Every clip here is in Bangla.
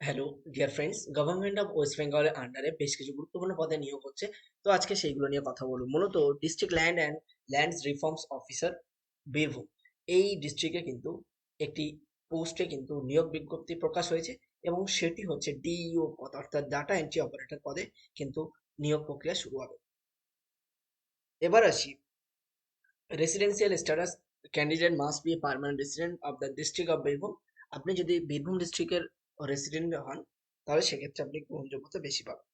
Hello dear friends government of West বেঙ্গলের আন্ডারে বেশ কিছু গুরুত্বপূর্ণ পদে নিয়োগ হচ্ছে। তো আজকে সেইগুলো নিয়ে কথা বলব। মূলত district land and lands reforms officer Birbhum. এই ডিস্ট্রিক্টে কিন্তু একটি পোস্টে কিন্তু নিয়োগ বিজ্ঞপ্তি প্রকাশ হয়েছে এবং সেটি হচ্ছে ডিইও পদ, অর্থাৎ ডাটা এন্ট্রি অপারেটর পদে কিন্তু নিয়োগ প্রক্রিয়া শুরু হবে। এবার আসি। Residential status candidate must be permanent resident of the district of Birbhum. আপনি যদি বীরভূম ডিস্ট্রিক্টের রেসিডেন্ট হন তাহলে সেক্ষেত্রে আপনি গ্রহণযোগ্যতা বেশি পাবেন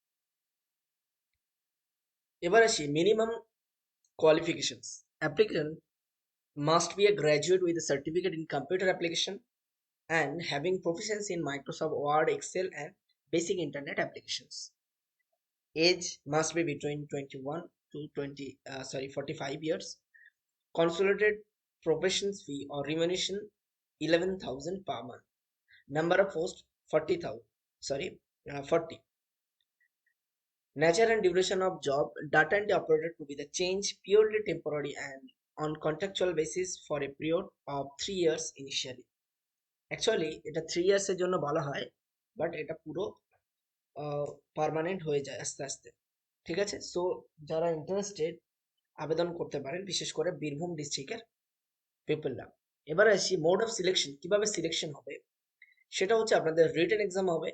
এবার আসি minimum qualifications applicant must be a graduate with a certificate in computer application and having proficiency in microsoft word excel and basic internet applications age must be between 21 to 20 uh, sorry 45 years consolidated professions fee or remuneration 11000 per month number of posts 40000 sorry uh, 40 Nature and duration of job data entry operator to be the change purely temporary and on contractual basis for a period of three years initially. Actually এটা থ্রি ইয়ার্সের জন্য বলা হয় বাট এটা পুরো পারমানেন্ট হয়ে যায় আস্তে আস্তে ঠিক আছে সো যারা ইন্টারেস্টেড আবেদন করতে পারেন বিশেষ করে বীরভূম ডিস্ট্রিক্টের পিপলরা এবার আসি মোড অফ সিলেকশন কীভাবে সিলেকশন হবে সেটা হচ্ছে আপনাদের রিটেন এক্সাম হবে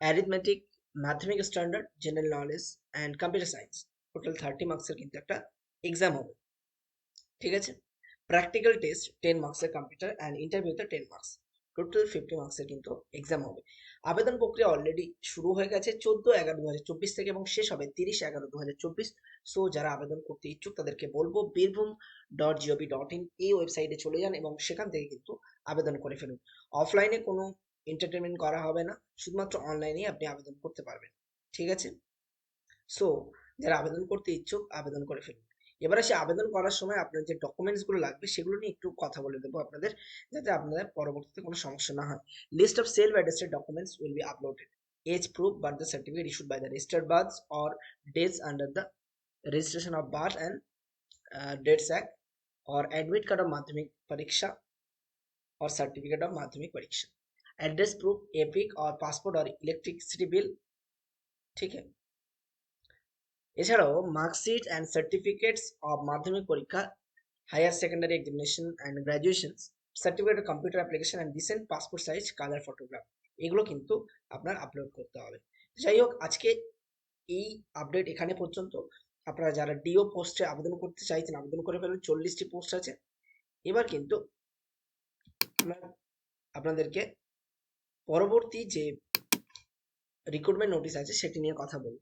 arithmetic Madhyamik standard general knowledge and computer science total thirty মার্কসের কিন্তু একটা এক্সাম হবে। ঠিক আছে? প্র্যাকটিক্যাল টেস্ট টেন মার্কসের কম্পিউটার অ্যান্ড ইন্টারভিউতে টেন মার্কস টোটাল ফিফটি মার্কসের কিন্তু এক্সাম হবে। আবেদন প্রক্রিয়া অলরেডি শুরু হয়ে গেছে চোদ্দ এগারো দু হাজার চব্বিশ থেকে এবং শেষ হবে তিরিশ এগারো দু হাজার চব্বিশ। সো যারা আবেদন করতে ইচ্ছুক তাদেরকে বলব, Birbhum dot GOV dot in এই ওয়েবসাইটে চলে যান এবং সেখান থেকে কিন্তু আবেদন করে ফেলুন। অফলাইনে কোনো এন্টারটেনমেন্ট করা হবে না শুধুমাত্র অনলাইনেই আপনি আবেদন করতে পারবেন। ঠিক আছে? সো যারা আবেদন করতে ইচ্ছুক আবেদন করে ফেলুন। এবার আসে আবেদন করার সময় আপনার যে ডকুমেন্টসগুলো লাগবে সেগুলো নিয়ে একটু কথা বলে দেবো আপনাদের যাতে আপনাদের পরবর্তীতে কোনো সমস্যা না হয়। List of self addressed documents will be uploaded proof birth the certificate issued by the registered births or dates under the registration of birth and uh, dates act or admit card of madhyamik pariksha or certificate of madhyamik pariksha address proof epic or passport or electricity bill ঠিক আছে? এছাড়াও marksheet and certificates of Madhyamik পরীক্ষা higher secondary examination and graduation certificate of computer application and recent passport size colour photograph এগুলো কিন্তু আপনার আপলোড করতে হবে। যাই হোক, আজকে এই আপডেট এখানে পর্যন্ত। আপনারা যারা ডিও পোস্টে আবেদন করতে চাইছেন, আবেদন করে ফেলুন, চল্লিশটি পোস্ট আছে। এবার কিন্তু আমরা আপনাদেরকে পরবর্তী যে রিক্রুটমেন্ট নোটিশ আছে সেটি নিয়ে কথা বলব।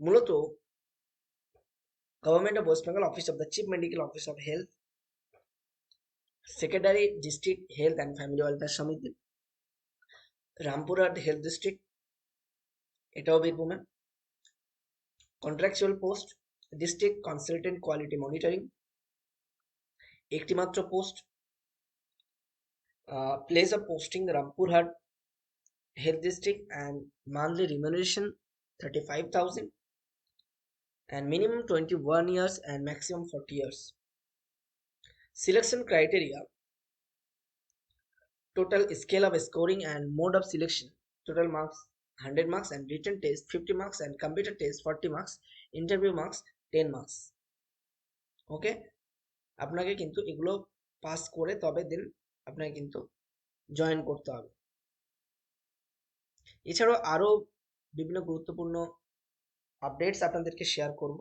মূলত government of West Bengal office of the chief medical office of health secretary district health and family welfare সমিতি রামপুরহাট হেলথ ডিস্ট্রিক্ট এটাও বীরভূমে contractual post district consultant quality monitoring একটি মাত্র post Place of posting Rampurhat health district and monthly remuneration thirty five thousand and minimum 21 years and maximum 40 years. Selection criteria total scale of scoring and mode of selection total marks 100 marks and written test 50 marks and computer test 40 marks interview marks 10 marks okay আপনাকে কিন্তু এগুলো পাস করে তবে দিন আপনাকে কিন্তু জয়েন করতে হবে। এছাড়াও আরও বিভিন্ন গুরুত্বপূর্ণ আপডেটস আপনাদেরকে শেয়ার করব।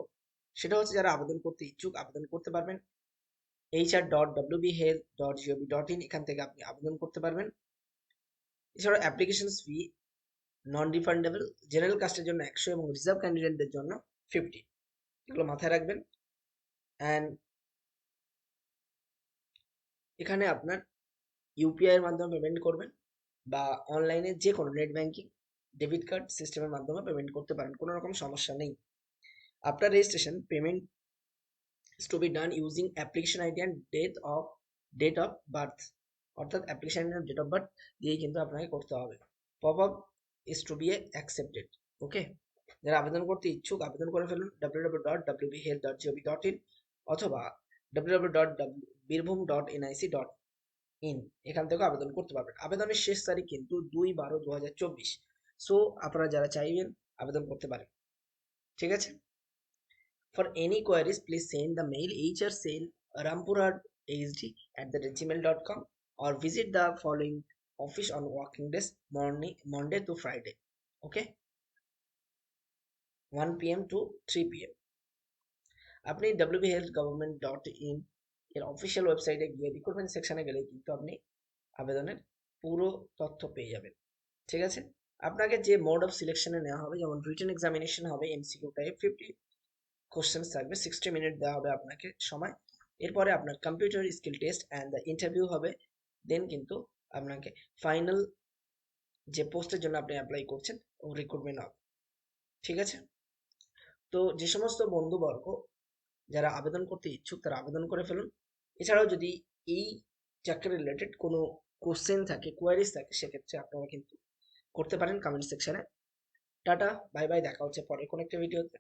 সেটা হচ্ছে যারা আবেদন করতে ইচ্ছুক আবেদন করতে পারবেন। HR dot WB health dot GOV dot in এখান থেকে আপনি আবেদন করতে পারবেন। এছাড়াও application fee non refundable general কাস্টের জন্য একশো এবং রিজার্ভ ক্যান্ডিডেটদের জন্য ফিফটি এগুলো মাথায় রাখবেন। অ্যান্ড এখানে আপনার ইউপিআই এর মাধ্যমে পেমেন্ট করবেন বা অনলাইনে যে কোনো নেট ব্যাংকিং ডেবিট কার্ড সিস্টেমের মাধ্যমে পেমেন্ট করতে পারেন, কোনো রকম সমস্যা নেই। After registration payment is be be using application ID ID date of date of birth অর্থাৎ application ID date of birth দিয়েই কিন্তু আপনাকে করতে হবে। Pop up is to be accepted okay যারা আবেদন করতে ইচ্ছুক, আবেদন করে ফেলুন W W dot W B health dot GOV dot in অথবা W W dot Birbhum dot NIC dot in এখান থেকে আবেদন করতে পারবেন। আবেদনের শেষ তারিখ কিন্তু দুই বারো দু হাজার চব্বিশ। সো আপনারা যারা চাইবেন, আবেদন করতে পারেন। ঠিক আছে? For any queries please send the mail H R cell Rampurhat HD at the rate gmail dot com or visit the following office on working days, morning, monday to friday. Okay? 1 pm to 3 pm আপনি WB health government dot in এর অফিসিয়াল ওয়েবসাইটে গিয়ে রিক্রুটমেন্ট সেকশনে গেলে কিন্তু আপনি আবেদনের পুরো তথ্য পেয়ে যাবেন, ঠিক আছে? আপনাকে যে মোড অফ সিলেকশনে নেওয়া হবে, যেমন রিটেন এক্সামিনেশন হবে এমসিকিউ টাইপ ফিফটি কোশ্চেন্স থাকবে সিক্সটি মিনিট দেওয়া হবে আপনাকে সময়। এরপরে আপনার computer skill test and the interview হবে দেন কিন্তু আপনাকে ফাইনাল যে পোস্টের জন্য আপনি অ্যাপ্লাই করছেন, ও রিক্রুটমেন্ট হবে, ঠিক আছে? তো যে সমস্ত বন্ধুবর্গ যারা আবেদন করতে ইচ্ছুক, তারা আবেদন করে ফেলুন। এছাড়াও যদি এই চ্যাপ্টার রিলেটেড কোনো কোশ্চেন থাকে কোয়ারিজ থাকে, সেক্ষেত্রে আপনারা কিন্তু করতে পারেন কমেন্ট সেকশানে টাটা বাই বাই দেখা হচ্ছে পরে কোনো একটা ভিডিওতে